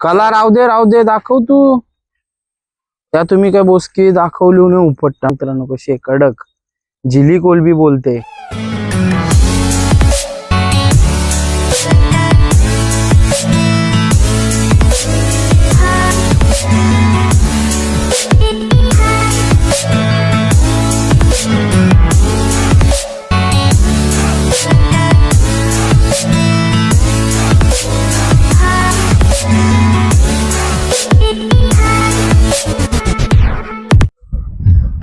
कला राहू दे राहू दे दाखव तू. त्या तुम्ही काय बोसकी दाखवली नाही उपटता मित्रांनो कशी कडक. जिली कोलबी बोलते.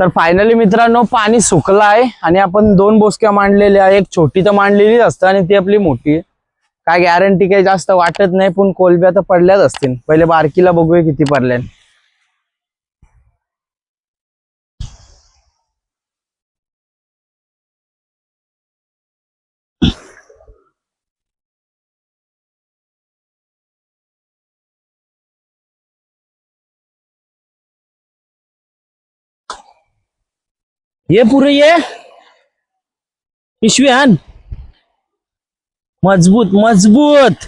तर फायनली मित्रांनो पाणी सुकलं आहे आणि आपण दोन बोसक्या मांडलेल्या आहे एक छोटी तर मांडलेलीच असतं आणि ती आपली मोठी आहे. काय गॅरंटी काही जास्त वाटत नाही पण कोलब्या तर पडल्याच असतील. पहिले बारकीला बघूया किती पडल्या ये पुरे ये? पिशवी आण मज़बूत मज़बूत!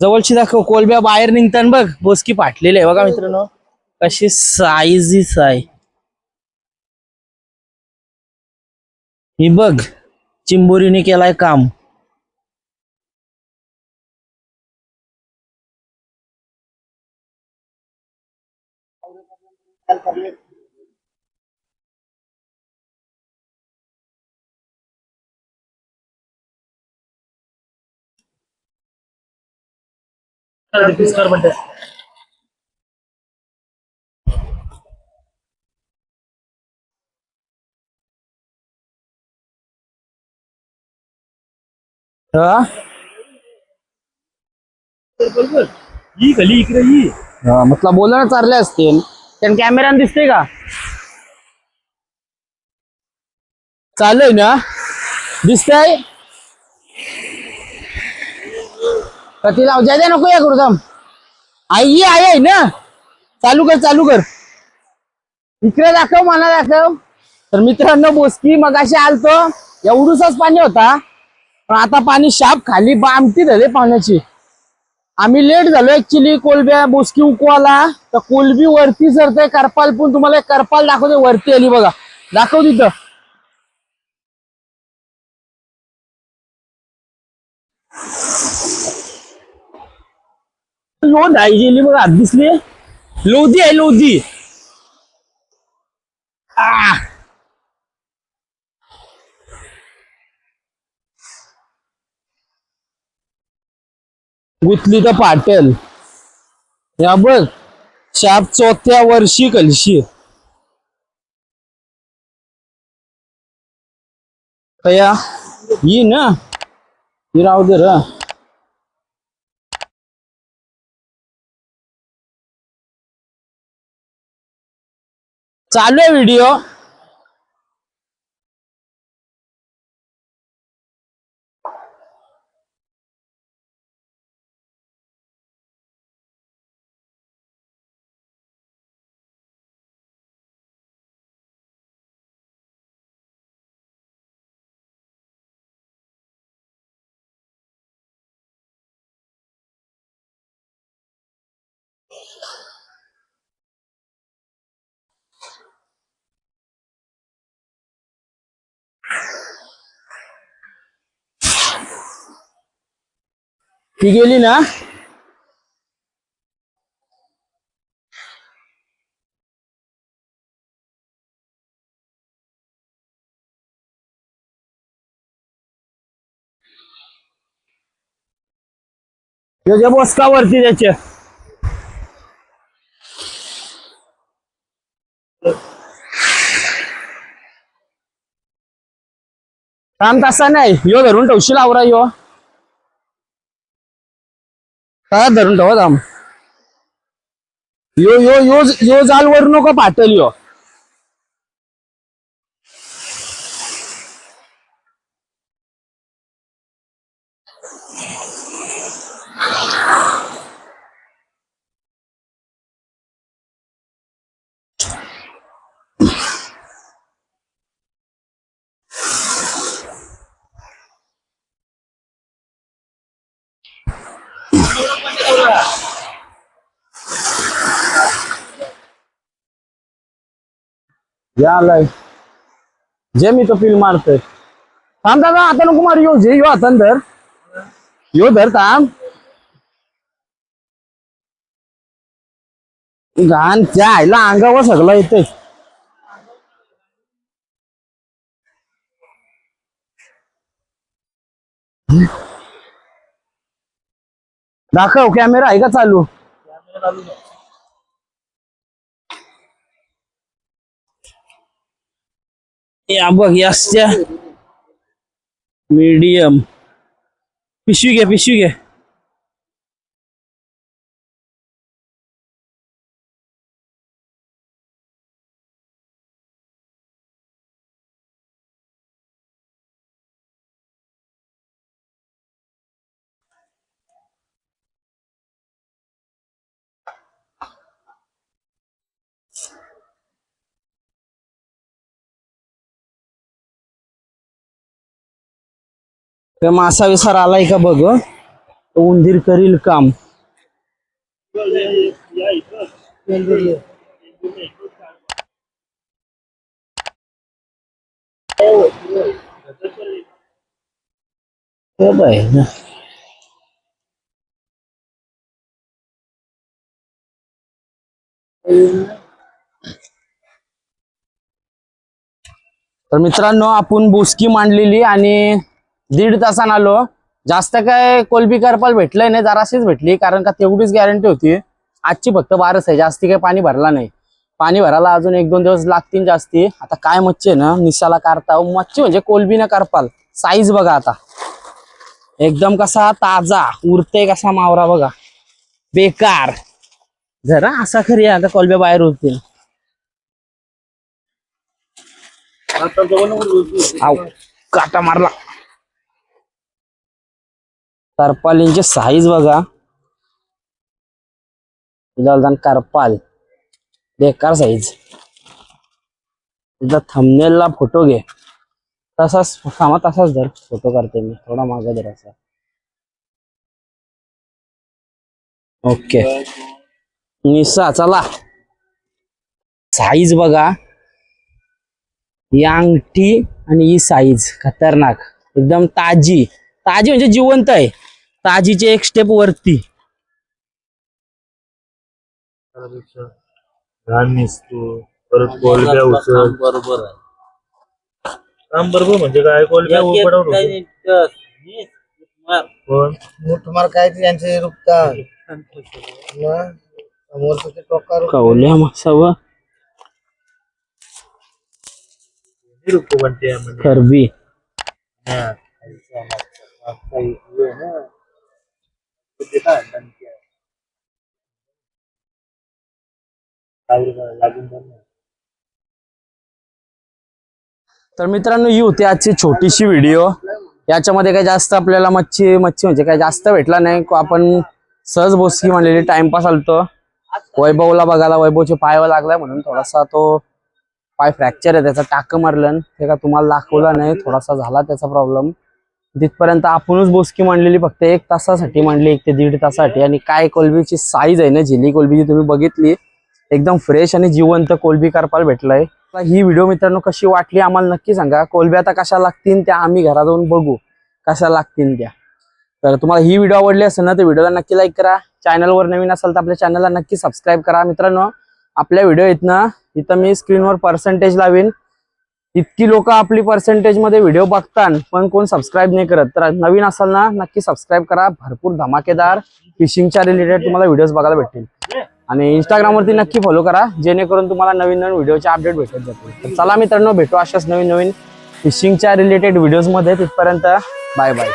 जवळची दाखव, कोलब्या बाहेर निघताना बघ. बोसकी फाटलेली आहे बघा मित्रांनो. कशी साईजीच आहे ही बघ, चिंबोरीने केलाय काम. हा? ही गली इकडे ही. हा, म्हटलं बोला ना चालले असतील. त्यान कॅमेऱ्याने दिसते का? चालू आहे ना? दिसतंय? का तिला जायला नको या गुरुदाम आई आई आहे ना? चालू कर चालू कर. इकडे दाखव मला दाखव. तर मित्रांनो बोसकी मग अशी आलतो. एवढूसाच पाणी होता. पण आता पाणी शाप खाली बामटी झाले पाण्याची. आम्ही लेट झालो ऍक्च्युली कोलब्या बोसकी उकवाला. तर कोलबी वरती सरते करपाल पण तुम्हाला एक करपाल दाखवते वरती आली बघा. दाखव तिथं. हो, लोध आहे गेली बघा दिसली. लोधी आहे लोधी. आ. गुतली तर पाटल. या बघ शाप चौथ्या वर्षी कलशी. कया ही ना. राहू दे र. चालू आहे व्हिडिओ ती गेली ना? त्याच्या बसकावरती त्याच्या काम तसा नाही. यो धरून ठेवशील आवरा यो. काय धरून ठेवत आम यो यो यो यो जाल वर नको पाटल यो. या जे मी तो फिल मारतोय. थांब दादा आता नको मार यो जे यो आता धर. यो धर थांब. घाण त्या अंगावर सगळं येते Yeah. दाखव कॅमेरा आहे का चालू? या बघ यासच्या मीडियम पिशवी घे पिशवी घे. मासा विसार आलाय का बघ उंदीर करील काम ना. तर मित्रांनो आपण बुसकी मांडलेली आणि दीड तासानं आलो. जास्त काय कोलबी करपाल भेटलंय नाही जराशीच भेटली कारण का तेवढीच गॅरंटी होती. आजची फक्त बारच आहे जास्ती काही पाणी भरला नाही. पाणी भरायला अजून एक दोन दिवस लागतील जास्ती. आता काय मच्छी आहे ना निसाला करता मच्छी म्हणजे कोलबी न करपाल. साईज बघा आता. एकदम कसा ताजा उरते कसा मावरा बघा. बेकार. जरा असा खरी आता कोलब्या बाहेर आव काटा मारला. करपालींची साईज बघा. उदाहरण करपाल. बेकार साईज तुझा थंबनेलला फोटो घे. तसाच थांबा तसाच धर. फोटो करते मी. थोडा मागे धर असा. ओके निसा चला. साईज बघा. ही अंगठी आणि ही साईज खतरनाक. एकदम ताजी. ताजी म्हणजे जिवंत आहे. ताजीचे एक स्टेप वरती. घाण निसतो परत कोलब्या उचल बरोबर आहे. काम बरोबर म्हणजे काय? कोलब्या उपडवून पण काय ते यांचे रुपता समोरचं ते टोकार. कवल्या मासावं. बनते म्हणजे. हा. तर मित्रांनो ही होती आजची छोटीशी व्हिडिओ याच्यामध्ये काही जास्त आपल्याला मच्छी मच्छी म्हणजे काही जास्त भेटला नाही. आपण सहज बोसकी म्हणलेली टाइमपास आलतो. वैभवला बघायला वैभवचे पायवा लागलाय म्हणून थोडासा तो पाय फ्रॅक्चर आहे त्याचा टाकं मारलं ते का तुम्हाला दाखवला नाही. थोडासा झाला त्याचा प्रॉब्लेम तिथपर्यंत आपणच बोसकी मांडलेली फक्त एक तासासाठी मांडली एक ते दीड तासासाठी. आणि काय कोलबीची साईज आहे ना झिली कोलबीची तुम्ही बघितली एकदम फ्रेश आणि जिवंत कोलबी करपाल भेटलाय. ही व्हिडिओ मित्रांनो कशी वाटली आम्हाला नक्की सांगा. कोलब्या आता कशा लागतील त्या आम्ही घरात जाऊन बघू. कशा लागतील त्या. तर तुम्हाला ही व्हिडिओ आवडली असेल ना तर व्हिडिओला नक्की लाईक करा. चॅनलवर नवीन असाल तर आपल्या चॅनलला नक्की सबस्क्राईब करा मित्रांनो. आपल्या व्हिडिओ इथनं ना इथं मी स्क्रीनवर पर्सेंटेज लावीन. इतकी लोक आपली पर्सेंटेजमध्ये व्हिडिओ बघतात पण कोण सबस्क्राईब नाही करत. तर नवीन असाल ना नक्की सबस्क्राईब करा. भरपूर धमाकेदार फिशिंगच्या रिलेटेड तुम्हाला व्हिडिओज बघायला भेटतील. आणि इंस्टाग्राम वरती नक्की फॉलो करा जेणेकरून तुम्हाला नवीन नवीन व्हिडिओचे अपडेट भेटत जातील. तर चला मित्रांनो भेटू अशाच नवीन नवीन फिशिंगच्या रिलेटेड व्हिडिओजमध्ये. तिथपर्यंत बाय बाय